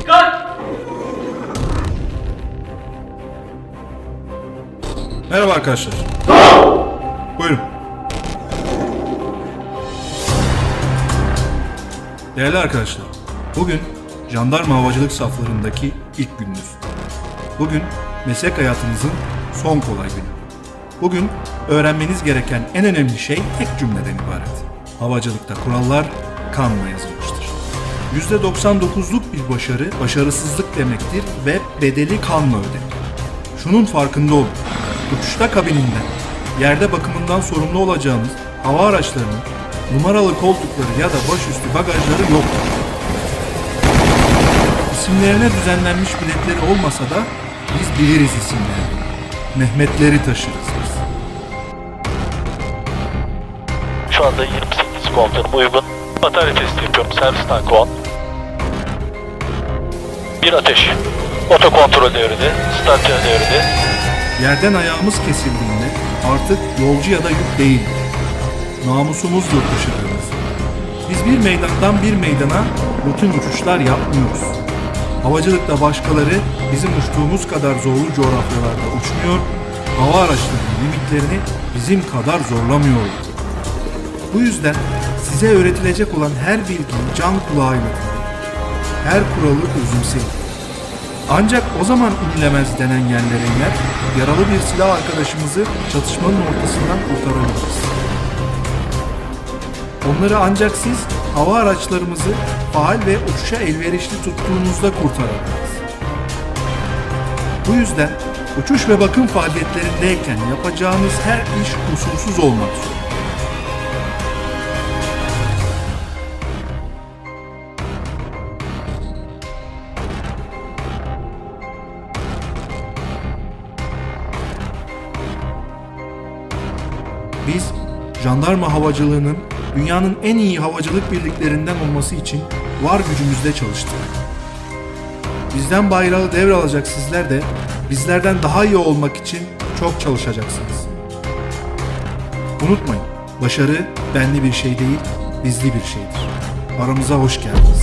Dikkat! Merhaba arkadaşlar. Buyurun. Değerli arkadaşlar, bugün jandarma havacılık saflarındaki ilk gününüz. Bugün meslek hayatınızın son kolay günü. Bugün öğrenmeniz gereken en önemli şey tek cümleden ibaret. Havacılıkta kurallar kanla yazılmıştır. %99'luk bir başarı başarısızlık demektir ve bedeli kanla ödenir. Şunun farkında olun. Uçuşta kabininden, yerde bakımından sorumlu olacağımız hava araçlarının numaralı koltukları ya da başüstü bagajları yoktur. İsimlerine düzenlenmiş biletleri olmasa da biz biliriz isimlerini. Mehmetleri taşırız biz. Şu anda 28 komutanım uygun. Batarya testi yapıyorum. Servis tankı 10. Bir ateş. Oto kontrol devrede. Stansiyon devrede. Yerden ayağımız kesildiğinde artık yolcu ya da yük değil. Namusumuzdur taşıdığımız. Biz bir meydandan bir meydana rutin uçuşlar yapmıyoruz. Havacılıkta başkaları bizim uçtuğumuz kadar zorlu coğrafyalarda uçmuyor, hava araçlarının limitlerini bizim kadar zorlamıyorlar. Bu yüzden size öğretilecek olan her bilgiyi can kulağıyla. Her kuralı özümseyin. Ancak o zaman inilemez denen yerlere iner, yaralı bir silah arkadaşımızı çatışmanın ortasından kurtarabiliriz. Onları ancak siz hava araçlarımızı faal ve uçuşa elverişli tuttuğunuzda kurtarabiliriz. Bu yüzden uçuş ve bakım faaliyetlerindeyken yapacağınız her iş kusursuz olmak zorunda. Biz jandarma havacılığının dünyanın en iyi havacılık birliklerinden olması için var gücümüzle çalıştık. Bizden bayrağı devralacak sizler de bizlerden daha iyi olmak için çok çalışacaksınız. Unutmayın, başarı benli bir şey değil, bizli bir şeydir. Aramıza hoş geldiniz.